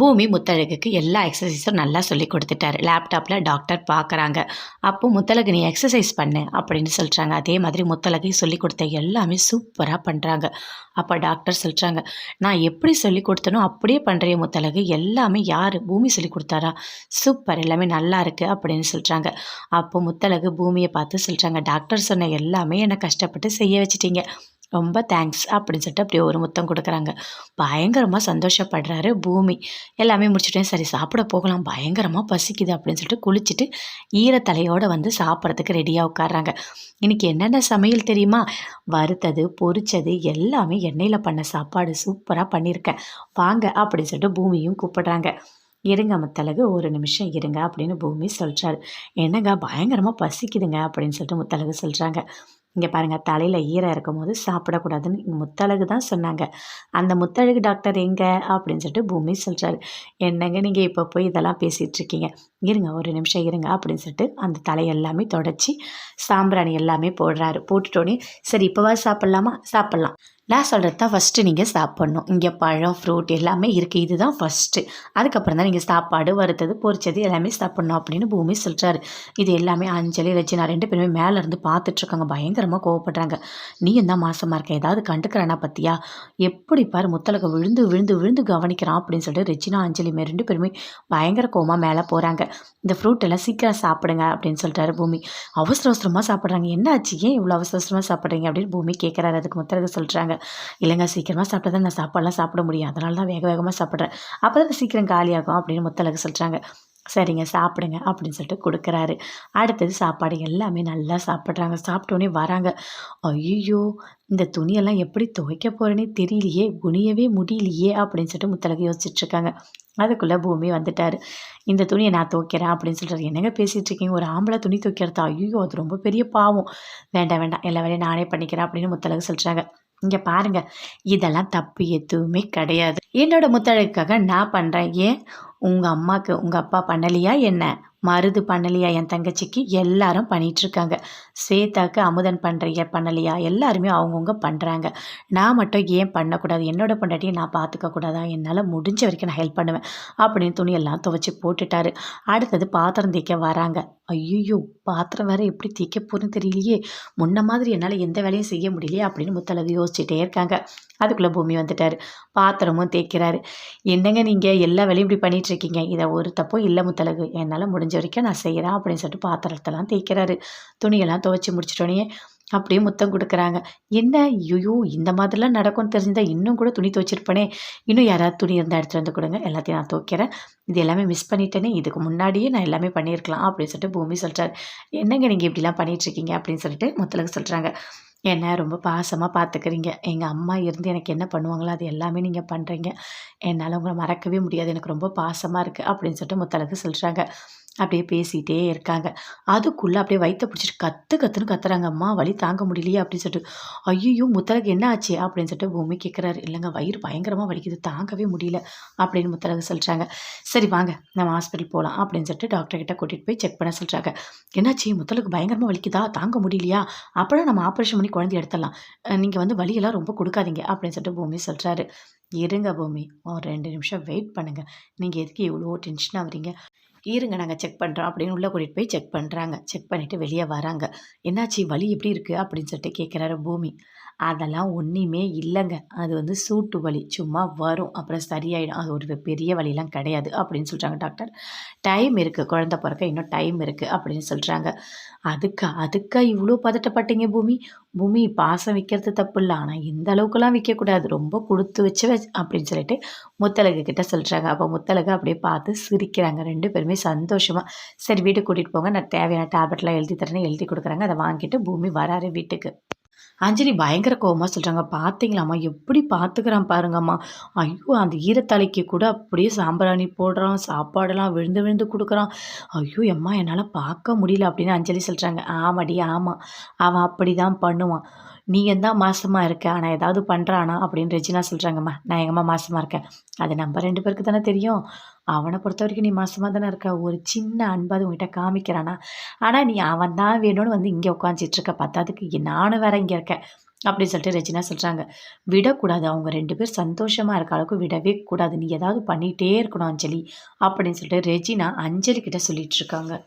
பூமி முத்தழகுக்கு எல்லா எக்ஸசைஸும் நல்லா சொல்லி கொடுத்துட்டாரு. லேப்டாப்பில் டாக்டர் பார்க்குறாங்க அப்போ முத்தழகு நீ எக்ஸசைஸ் பண்ணு அப்படின்னு சொல்கிறாங்க அதே மாதிரி முத்தழகு சொல்லி கொடுத்த எல்லாமே சூப்பராக பண்ணுறாங்க அப்போ டாக்டர் சொல்கிறாங்க நான் எப்படி சொல்லி கொடுத்தனோ அப்படியே பண்ணுறேன் முத்தழகு எல்லாமே யார்? பூமி சொல்லி கொடுத்தாரா? சூப்பர் எல்லாமே நல்லா இருக்குது அப்படின்னு சொல்கிறாங்க அப்போ முத்தழகு பூமியை பார்த்து சொல்கிறாங்க டாக்டர் சொன்ன எல்லாமே என்னை கஷ்டப்பட்டு செய்ய வச்சிட்டீங்க. ரொம்ப தேங்க்ஸ் அப்படின்னு சொல்லிட்டு அப்படியே ஒரு முத்தம் கொடுக்குறாங்க. பயங்கரமாக சந்தோஷப்படுறாரு பூமி. எல்லாமே முடிச்சுட்டேன் சரி சாப்பிட போகலாம். பயங்கரமாக பசிக்குது அப்படின்னு சொல்லிட்டு குளிச்சுட்டு ஈரத்தலையோடு வந்து சாப்பிட்றதுக்கு ரெடியாக உட்காடுறாங்க இன்றைக்கி என்னென்ன சமையல் தெரியுமா? வறுத்தது பொறிச்சது எல்லாமே எண்ணெயில் பண்ண சாப்பாடு சூப்பராக பண்ணியிருக்கேன் வாங்க அப்படின்னு சொல்லிட்டு பூமியும் கூப்பிடுறாங்க. இருங்க முத்தலகு ஒரு நிமிஷம் இருங்க அப்படின்னு பூமி சொல்கிறாரு என்னங்க பயங்கரமாக பசிக்குதுங்க அப்படின்னு சொல்லிட்டு முத்தலகு சொல்கிறாங்க இங்கே பாருங்கள் தலையில் ஈரம் இருக்கும் போது சாப்பிடக்கூடாதுன்னு முத்தழகு தான் சொன்னாங்க. அந்த முத்தழகு டாக்டர் எங்கே? அப்படின்னு சொல்லிட்டு பூமி சொல்கிறாரு என்னங்க நீங்கள் இப்போ போய் இதெல்லாம் பேசிகிட்ருக்கீங்க இருங்க ஒரு நிமிஷம் இருங்க அப்படின்னு சொல்லிட்டு அந்த தலையெல்லாமே தொடச்சி சாம்பிராணி எல்லாமே போடுறாரு. போட்டுட்டோன்னே சரி இப்போவா சாப்பிட்லாமா? சாப்பிட்லாம். நான் சொல்கிறது தான் ஃபஸ்ட்டு நீங்கள் சாப்பிட்ணும். இங்கே பழம் ஃப்ரூட் எல்லாமே இருக்குது இதுதான் ஃபஸ்ட்டு அதுக்கப்புறம் தான் நீங்கள் சாப்பாடு வறுத்தது பொரிச்சது எல்லாமே சாப்பிட்ணும் அப்படின்னு பூமி சொல்கிறாரு இது எல்லாமே அஞ்சலி ரச்சினா ரெண்டு பேருமே மேலே இருந்து பார்த்துட்ருக்காங்க பயங்கரமாக கோவப்படுறாங்க. நீ என்ன மாசமாக இருக்க? ஏதாவது கண்டுக்கிறானா பற்றியா எப்படி பாரு முத்தலக விழுந்து விழுந்து விழுந்து கவனிக்கிறான் அப்படின்னு சொல்லிட்டு ரச்சினா அஞ்சலி ரெண்டு பேருமே பயங்கர கோவமாக மேலே போகிறாங்க இந்த ஃப்ரூட் எல்லாம் சீக்கிரம் சாப்பிடுங்க அப்படின்னு சொல்லிட்டாரு பூமி. அவசர அவசரமாக சாப்பிட்றாங்க. என்ன ஆச்சு ஏன் இவ்வளோ அவசர அவசரமாக சாப்பிட்றீங்க அப்படின்னு பூமி கேட்குறாரு அதுக்கு முத்தலக சொல்கிறாங்க இல்லைங்க சீக்கிரமாக சாப்பிட்டா தான் நான் சாப்பாடெலாம் சாப்பிட முடியும். அதனால தான் வேக வேகமாக சாப்பிட்றேன். அப்போ தான் சீக்கிரம் காலியாகும் அப்படின்னு முத்தலகு சொல்கிறாங்க சரிங்க சாப்பிடுங்க அப்படின்னு சொல்லிட்டு கொடுக்குறாரு. அடுத்தது சாப்பாடு எல்லாமே நல்லா சாப்பிட்றாங்க. சாப்பிட்டோன்னே வராங்க. ஐயோ இந்த துணியெல்லாம் எப்படி துவைக்க போகிறேனே தெரியலையே குனியவே முடியலையே அப்படின்னு சொல்லிட்டு முத்தலகு யோசிச்சுட்ருக்காங்க அதுக்குள்ளே பூமி வந்துட்டார். இந்த துணியை நான் துவைக்கிறேன் அப்படின்னு சொல்கிறார் என்னங்க பேசிகிட்டு இருக்கீங்க? ஒரு ஆம்பளை துணி துவைக்கிறதா? ஐயோ அது ரொம்ப பெரிய பாவம். வேண்டாம் வேண்டாம் எல்லா வேலையும் நானே பண்ணிக்கிறேன் அப்படின்னு முத்தலகு சொல்கிறாங்க இங்கே பாருங்கள் இதெல்லாம் தப்பு எதுவுமே கிடையாது. என்னோட முத்தழகுக்காக நான் பண்ணுறேன் ஏன்? உங்கள் அம்மாவுக்கு உங்கள் அப்பா பண்ணலையா என்ன? மருது பண்ணலையா? என் தங்கச்சிக்கு எல்லாரும் பண்ணிகிட்ருக்காங்க சேத்தாக்கு அமுதன் பண்ணுறிய பண்ணலையா? எல்லாருமே அவங்கவுங்க பண்ணுறாங்க நான் மட்டும் ஏன் பண்ணக்கூடாது? என்னோட பொண்டாட்டியை நான் பார்த்துக்க கூடாதா? என்னால் முடிஞ்ச வரைக்கும் நான் ஹெல்ப் பண்ணுவேன். அப்படின்னு துணியெல்லாம் துவைச்சி போட்டுட்டாரு. அடுத்தது பாத்திரம் தேய்க்க வராங்க. ஐயோ பாத்திரம் வேறு எப்படி தேய்க்க போகிறேன்னு தெரியலையே. முன்ன மாதிரி என்னால் எந்த வேலையும் செய்ய முடியலையே அப்படின்னு முத்தளவு யோசிச்சுட்டே இருக்காங்க. அதுக்குள்ளே பூமி வந்துட்டார். பாத்திரமும் தேய்க்கிறாரு. என்னங்க நீங்கள் எல்லா வேலையும் இப்படி பண்ணிட்டு வச்சுருக்கீங்க. இதை ஒரு தப்போ இல்லை முத்தலகு. என்னால் முடிஞ்ச வரைக்கும் நான் செய்கிறேன் அப்படின்னு சொல்லிட்டு பாத்திரத்தெல்லாம் தேய்க்கிறாரு. துணியெல்லாம் துவைச்சி முடிச்சிட்டோன்னே அப்படியே முத்தம் கொடுக்குறாங்க. என்ன? ஐயோ இந்த மாதிரிலாம் நடக்கும்னு தெரிஞ்சால் இன்னும் கூட துணி துவைச்சிருப்பேனே. இன்னும் யாராவது துணி இருந்தால் எடுத்துகிட்டு வந்து கொடுங்க. எல்லாத்தையும் நான் துவைக்கிறேன். இது எல்லாமே மிஸ் பண்ணிட்டேனே. இதுக்கு முன்னாடியே நான் எல்லாமே பண்ணியிருக்கலாம் அப்படின்னு சொல்லிட்டு பூமி சொல்கிறார் என்னங்க நீங்கள் இப்படிலாம் பண்ணிகிட்ருக்கீங்க அப்படின்னு சொல்லிட்டு முத்தலகு சொல்கிறாங்க என்ன ரொம்ப பாசமாக பார்த்துக்கிறீங்க எங்கள் அம்மா இருந்து எனக்கு என்ன பண்ணுவாங்களோ அது எல்லாமே நீங்கள் பண்ணுறீங்க என்னால் உங்களை மறக்கவே முடியாது. எனக்கு ரொம்ப பாசமாக இருக்குது அப்படின்னு சொல்லிட்டு முத்தலகு சொல்கிறாங்க அப்படியே பேசிகிட்டே இருக்காங்க. அதுக்குள்ளே அப்படியே வயிற்ற பிடிச்சிட்டு கற்று கற்றுன்னு கத்துறாங்க. அம்மா வலி தாங்க முடியலையே அப்படின்னு சொல்லிட்டு ஐயோ முத்தலகு என்ன ஆச்சு? அப்படின்னு சொல்லிட்டு பூமி கேட்குறாரு இல்லைங்க வயிறு பயங்கரமாக வலிக்குது தாங்கவே முடியல அப்படின்னு முத்தலகு சொல்கிறாங்க சரி வாங்க நம்ம ஹாஸ்பிட்டல் போகலாம் அப்படின்னு சொல்லிட்டு டாக்டர்கிட்ட கூட்டிகிட்டு போய் செக் பண்ண சொல்கிறாங்க என்னாச்சு? முத்தலுக்கு பயங்கரமாக வலிக்குதா? தாங்க முடியலையா? அப்படின்னா நம்ம ஆப்ரேஷன் பண்ணி குழந்தை எடுத்துடலாம். நீங்கள் வந்து வலியெல்லாம் ரொம்ப கொடுக்காதீங்க அப்படின்னு சொல்லிட்டு பூமி சொல்கிறாரு இருங்க பூமி ஒரு ரெண்டு நிமிஷம் வெயிட் பண்ணுங்கள் நீங்கள் எதுக்கு இவ்வளோ டென்ஷனாக ஆகுறீங்க? இருங்க நாங்கள் செக் பண்ணுறோம் அப்படின்னு உள்ளே கூட்டிகிட்டு போய் செக் பண்ணுறாங்க செக் பண்ணிவிட்டு வெளியே வராங்க. என்னாச்சு? வலி எப்படி இருக்குது அப்படின்னு சொல்லிட்டு கேட்குறாரு பூமி. அதெல்லாம் ஒன்றுமே இல்லைங்க. அது வந்து சூட்டு வலி. சும்மா வரும். அப்புறம் சரியாயிடும். அது ஒரு பெரிய வலிலாம் கிடையாது அப்படின்னு சொல்கிறாங்க டாக்டர் டைம் இருக்குது குழந்த பிறக்க இன்னும் டைம் இருக்குது அப்படின்னு சொல்கிறாங்க அதுக்கா? அதுக்கா இவ்வளோ பதட்டப்பட்டீங்க பூமி? பூமி பாசம் விற்கிறது தப்பு இல்லை ஆனால் இந்த அளவுக்குலாம் விற்கக்கூடாது ரொம்ப கொடுத்து வச்சு வச் அப்படின்னு சொல்லிட்டு முத்தலகு கிட்ட சொல்கிறாங்க அப்போ முத்தலகு அப்படியே பார்த்து சிரிக்கிறாங்க. ரெண்டு பேருமே சந்தோஷமாக சரி வீட்டுக்கு கூட்டிகிட்டு போங்க. நான் தேவையான டேப்லெட்லாம் எழுதி தரேன்னு எழுதி கொடுக்குறாங்க. அதை வாங்கிட்டு பூமி வராரு வீட்டுக்கு. அஞ்சலி பயங்கர கோபமாக சொல்கிறாங்க பார்த்தீங்களாம்மா எப்படி பார்த்துக்கிறான் பாருங்கம்மா. ஐயோ அந்த ஈரத்தலைக்கு கூட அப்படியே சாம்பிராணி போடுறான். சாப்பாடெல்லாம் விழுந்து விழுந்து கொடுக்குறான். ஐயோ எம்மா என்னால் பார்க்க முடியல அப்படின்னு அஞ்சலி சொல்கிறாங்க ஆமாடி ஆமாம் அவன் அப்படி தான் பண்ணுவான். நீ எந்த மாசமாக இருக்க? ஆனால் ஏதாவது பண்ணுறானா அப்படின்னு ரெஜினா சொல்கிறாங்கம்மா நான் எங்கம்மா மாசமாக இருக்கேன்? அது நம்ம ரெண்டு பேருக்கு தானே தெரியும். அவனை பொறுத்த வரைக்கும் நீ மாசமாக தானே இருக்க. ஒரு சின்ன அன்பாவது உங்ககிட்ட காமிக்கிறானா? ஆனால் நீ அவன் தான் வேணும்னு வந்து இங்கே உட்காந்துட்ருக்க பத்தாதுக்கு நானும் வேற இங்கே இருக்கேன். அப்படின்னு சொல்லிட்டு ரெஜினா சொல்கிறாங்க விடக்கூடாது. அவங்க ரெண்டு பேர் சந்தோஷமாக இருக்க அளவுக்கு விடவே கூடாது. நீ ஏதாவது பண்ணிகிட்டே இருக்கணும் அஞ்சலி. அப்படின்னு சொல்லிட்டு ரெஜினா அஞ்சலி கிட்ட சொல்லிட்டு இருக்காங்க.